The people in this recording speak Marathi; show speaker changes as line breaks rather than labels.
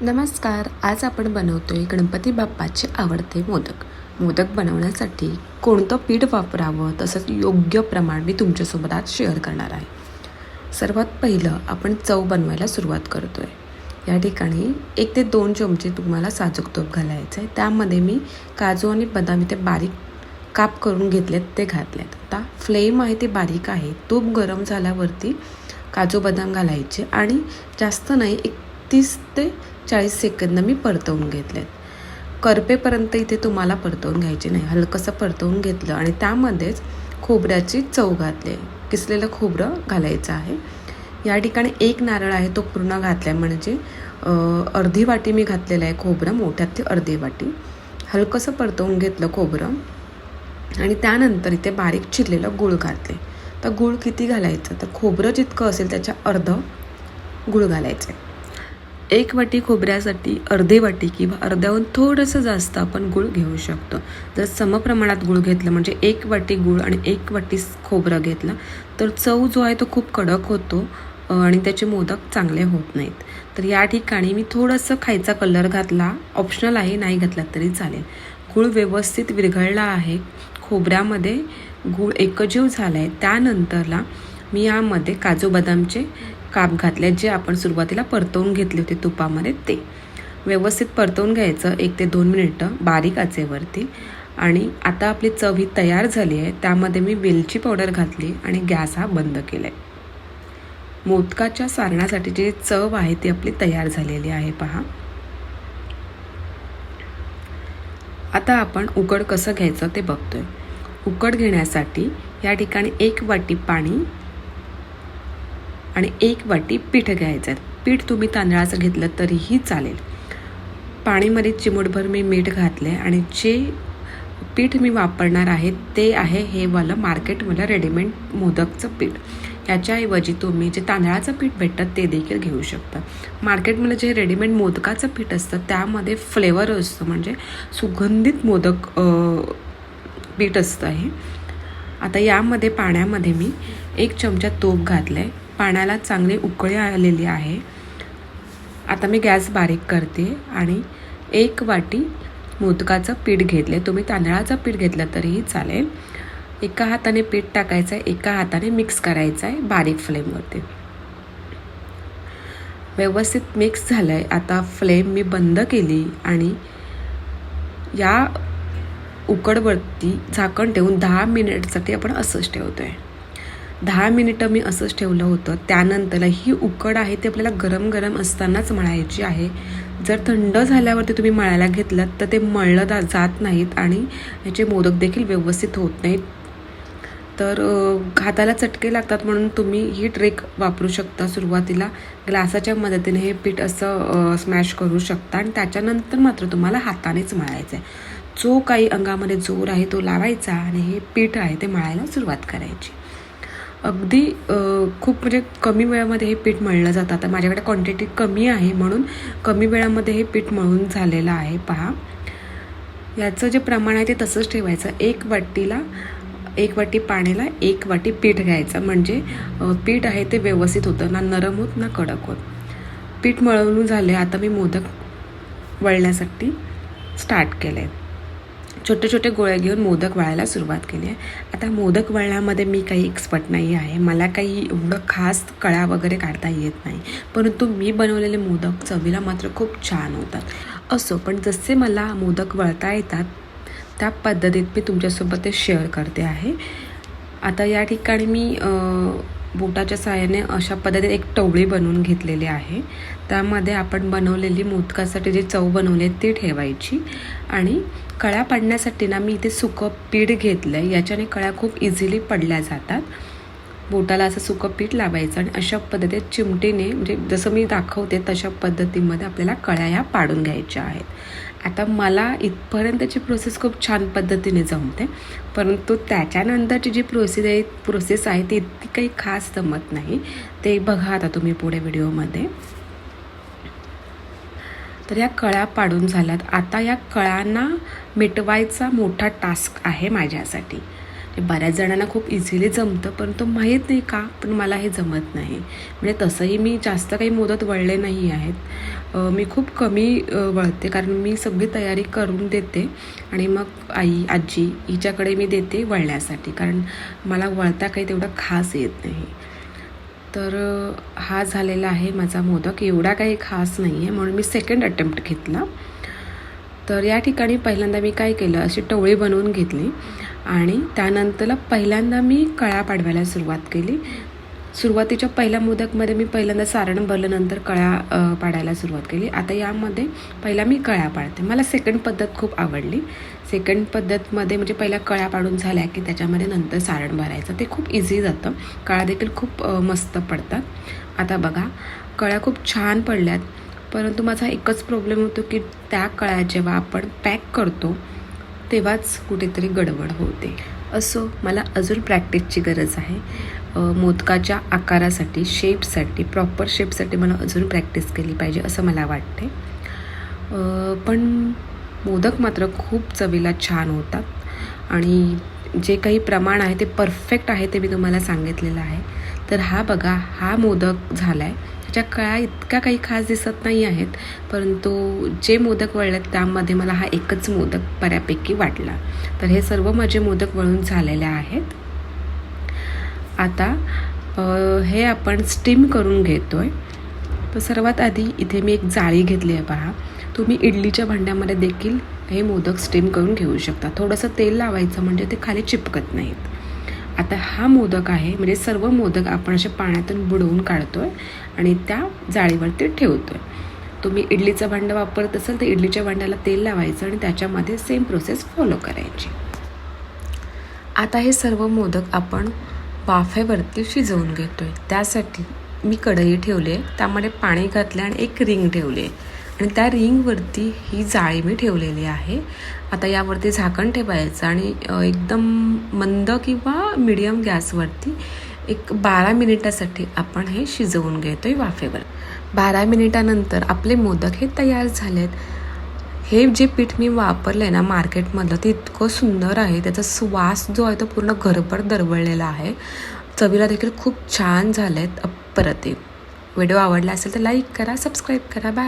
नमस्कार आज आपण बनवतोय गणपती बाप्पाचे आवडते मोदक. मोदक बनवण्यासाठी कोणतं पीठ वापरावं तसंच योग्य प्रमाण मी तुमच्यासोबत आज शेअर करणार आहे. सर्वात पहिलं आपण चव बनवायला सुरुवात करतो आहे या ठिकाणी एक ते दोन चमचे तुम्हाला साजूक तूप घालायचं आहे त्यामध्ये मी काजू आणि बदाम इथे बारीक काप करून घेतलेत ते घातलेत. आता फ्लेम आहे ते बारीक आहे. तूप गरम झाल्यावरती काजू बदाम घालायचे. आणि जास्त नाही एक तीस ते चाळीस सेकंद मी परतवून घेतलेत. करपेपर्यंत इथे तुम्हाला परतवून घ्यायचे नाही. हलकंसं परतवून घेतलं आणि त्यामध्येच खोबऱ्याची चव घातली. आहे किसलेलं खोबरं घालायचं आहे. या ठिकाणी एक नारळ आहे तो पूर्ण घातला आहे म्हणजे अर्धी वाटी मी घातलेलं आहे खोबरं मोठ्यात ते अर्धी वाटी. हलकंसं परतवून घेतलं खोबरं आणि त्यानंतर इथे बारीक चिरलेलं गूळ घातले. तर गूळ किती घालायचं? तर खोबरं जितकं असेल त्याच्या अर्ध गूळ घालायचं आहे एक वाटी खोबऱ्यासाठी अर्धे वाटी किंवा अर्ध्याहून थोडंसं जास्त आपण गूळ घेऊ शकतो. जर समप्रमाणात गूळ घेतलं म्हणजे एक वाटी गूळ आणि एक वाटी खोबरं घेतलं तर चव जो आहे तो खूप कडक होतो आणि त्याचे मोदक चांगले होत नाहीत. तर या ठिकाणी मी थोडंसं खायचा कलर घातला ऑप्शनल आहे नाही घातला तरी चालेल. गूळ व्यवस्थित विरघळला आहे. खोबऱ्यामध्ये गूळ एकजीव झाला आहे त्यानंतरला मी यामध्ये काजू बदामचे काप घातले जे आपण सुरुवातीला परतवून घेतले होते तुपामध्ये ते. व्यवस्थित परतवून घ्यायचं एक ते दोन मिनिटं बारीक आचेवरती. आणि आता आपली चव ही तयार झाली आहे त्यामध्ये मी वेलची पावडर घातली आणि गॅस हा बंद केला आहे मोदकाच्या सारणासाठी जी चव आहे ती आपली तयार झालेली आहे पहा. आता आपण उकड कसं घ्यायचं ते बघतोय. उकड घेण्यासाठी या ठिकाणी एक वाटी पाणी आणि एक वाटी पीठ घ्यायचं आहे. पीठ तुम्ही तांदळाचं घेतलं तरीही चालेल. पाणीमध्ये चिमूटभर मी मीठ घातले आणि जे पीठ मी वापरणार आहे ते आहे हे वालं मार्केटमधलं रेडीमेड मोदकचं पीठ. याच्याऐवजी तुम्ही जे तांदळाचं पीठ भेटतं ते देखील घेऊ शकता. मार्केटमधलं जे रेडीमेड मोदकाचं पीठ असतं त्यामध्ये फ्लेवर असतं म्हणजे सुगंधित मोदक पीठ असतं हे. आता यामध्ये पाण्यामध्ये मी एक चमचा तूप घातलं आहे पाण्याला चांगली उकळी आलेली आहे. आता मी गॅस बारीक करते आणि एक वाटी मोदकाचं पीठ घेतले तुम्ही तांदळाचं पीठ घेतलं तरीही चालेल. एका हाताने पीठ टाकायचं आहे एका हाताने मिक्स करायचं आहे बारीक फ्लेमवरती. व्यवस्थित मिक्स झालं आहे आता फ्लेम मी बंद केली आणि या उकडवरती झाकण ठेवून दहा मिनिटसाठी आपण असंच ठेवतो आहे दहा मिनिटं मी असंच ठेवलं होतं. त्यानंतर ही उकड आहे ती आपल्याला गरम गरम असतानाच मळायची आहे. जर थंड झाल्यावरती तुम्ही मळायला घेतलं तर ते मळलं जा जात नाहीत आणि याचे मोदक देखील व्यवस्थित होत नाहीत. तर हाताला चटके लागतात म्हणून तुम्ही ही ट्रेक वापरू शकता सुरुवातीला. ग्लासाच्या मदतीने हे पीठ असं स्मॅश करू शकता आणि त्याच्यानंतर मात्र तुम्हाला हातानेच मळायचं आहे जो काही अंगामध्ये जोर आहे तो लावायचा आणि हे पीठ आहे ते मळायला सुरुवात करायची. अगदी खूप म्हणजे कमी वेळामध्ये हे पीठ मळलं जातं. आता माझ्याकडे क्वांटिटी कमी आहे म्हणून कमी वेळामध्ये हे पीठ मळून झालेलं आहे पहा. याचं जे प्रमाण आहे ते तसंच ठेवायचं. एक वाटीला एक वाटी पाण्याला एक वाटी पीठ घ्यायचं. म्हणजे पीठ आहे ते व्यवस्थित होतं. ना नरम होत ना कडक होत. पीठ मळवून झाले. आता मी मोदक वळण्यासाठी स्टार्ट केलं आहे छोटे छोटे गोळे घेऊन मोदक वळायला सुरुवात केली आहे. आता मोदक वळण्यामध्ये मी काही एक्सपर्ट नाही आहे. मला काही एवढं खास कळा वगैरे काढता येत नाही. परंतु मी बनवलेले मोदक चवीला मात्र खूप छान होतात. असो पण जसे मला मोदक वळता येतात त्या पद्धतीत मी तुमच्यासोबत ते शेअर करते आहे. आता या ठिकाणी मी बोटाच्या साहाय्याने अशा पद्धतीत एक टवळी बनवून घेतलेली आहे. त्यामध्ये आपण बनवलेली मोदकासाठी जी चव बनवली आहे ती ठेवायची आणि कळ्या पाडण्यासाठी ना मी इथे सुकं पीठ घेतलं आहे याच्याने कळ्या खूप इझिली पडल्या जातात. बोटाला असं सुकं पीठ लावायचं आणि अशा पद्धतीत चिमटीने म्हणजे जसं मी दाखवते तशा पद्धतीमध्ये आपल्याला कळ्या ह्या पाडून घ्यायच्या आहेत. आता मला इथपर्यंतची प्रोसेस खूप छान पद्धतीने जमते परंतु त्याच्यानंतरची जी प्रोसेस आहे प्रोसेस आहे ती इतकी काही खास जमत नाही. ते बघा आता तुम्ही पुढे व्हिडिओमध्ये तर या कळ्या पाडून झाल्यात. आता या कळ्यांना मिटवायचा मोठा टास्क आहे माझ्यासाठी. म्हणजे बऱ्याच जणांना खूप इझिली जमतं परंतु माहीत नाही का? पण मला हे जमत नाही. म्हणजे तसंही मी जास्त काही मोदत वळले नाही आहेत. मी खूप कमी वळते कारण मी सगळी तयारी करून देते आणि मग आई आजी हिच्याकडे मी देते वळण्यासाठी. कारण मला वळता काही तेवढं खास येत नाही. तर हा झालेला आहे माझा मोदक. एवढा काही खास नाही आहे म्हणून मी सेकंड अटेम्प्ट घेतला. तर या ठिकाणी पहिल्यांदा मी काय केलं अशी टवळी बनवून घेतली आणि त्यानंतरला पहिल्यांदा मी कळ्या पाडवायला सुरुवात केली. सुरुवातीच्या पहिल्या मोदकमध्ये मी पहिल्यांदा सारण भरल्यानंतर कळ्या पाडायला सुरुवात केली. आता यामध्ये पहिला मी कळ्या पाडते. मला सेकंड पद्धत खूप आवडली. सेकंड पद्धतमध्ये म्हणजे पहिल्या कळ्या पाडून झाल्या की त्याच्यामध्ये नंतर सारण भरायचं. ते खूप इझी जातं. कळ्या देखील खूप मस्त पडतात. आता बघा कळ्या खूप छान पडल्यात. परंतु माझा एकच प्रॉब्लेम होतो की त्या कळ्या जेव्हा आपण पॅक करतो तेव्हाच कुठेतरी गडबड होते. असो मला अजून प्रॅक्टिसची गरज आहे. मोदकाच्या आकारासाठी शेपसाठी प्रॉपर शेपसाठी मला अजून प्रॅक्टिस केली पाहिजे असं मला वाटते पण मोदक मात्र खूप चवीला छान होतात आणि जे काही प्रमाण आहे ते परफेक्ट आहे ते मी तुम्हाला सांगितलेलं आहे. तर हा बघा हा मोदक झाला आहे त्याच्या कळ्या इतक्या काही खास दिसत नाही आहेत परंतु जे मोदक वळलेत त्यामध्ये मला हा एकच मोदक बऱ्यापैकी वाटला. तर हे सर्व माझे मोदक वळून झालेले आहेत. आता हे आपण स्टीम करून घेतो आहे तर सर्वात आधी इथे मी एक जाळी घेतली आहे पहा. तुम्ही इडलीच्या भांड्यामध्ये देखील हे मोदक स्टीम करून घेऊ शकता. थोडंसं तेल लावायचं म्हणजे ते खाली चिपकत नाहीत. आता हा मोदक आहे म्हणजे सर्व मोदक आपण असे पाण्यातून बुडवून काढतो आहे आणि त्या जाळीवरती ठेवतो आहे तुम्ही इडलीचं भांडं वापरत असाल तर इडलीच्या भांड्याला तेल लावायचं आणि त्याच्यामध्ये सेम प्रोसेस फॉलो करायची. आता हे सर्व मोदक आपण वाफेवरती शिजवून घेतो आहे त्यासाठी मी कढई ठेवली आहे त्यामध्ये पाणी घातले आणि एक रिंग ठेवली आहे. आणि त्या रिंगवरती ही जाळी मी ठेवलेली आहे. आता यावरती झाकण ठेवायचं आणि एकदम मंद किंवा मिडियम गॅसवरती एक बारा मिनिटासाठी आपण हे शिजवून घेतो आहे वाफेवर. बारा मिनिटानंतर आपले मोदक हे तयार झालेत. हे जे पीठ मी वापरलं आहे ना मार्केटमधलं ते इतकं सुंदर आहे. त्याचा स्वास जो आहे तो पूर्ण घरभर दरवळलेला आहे. चवीला देखील खूप छान झाले आहेत अप्रतिम व्हिडिओ आवडला असेल तर लाईक करा सबस्क्राईब करा. बाय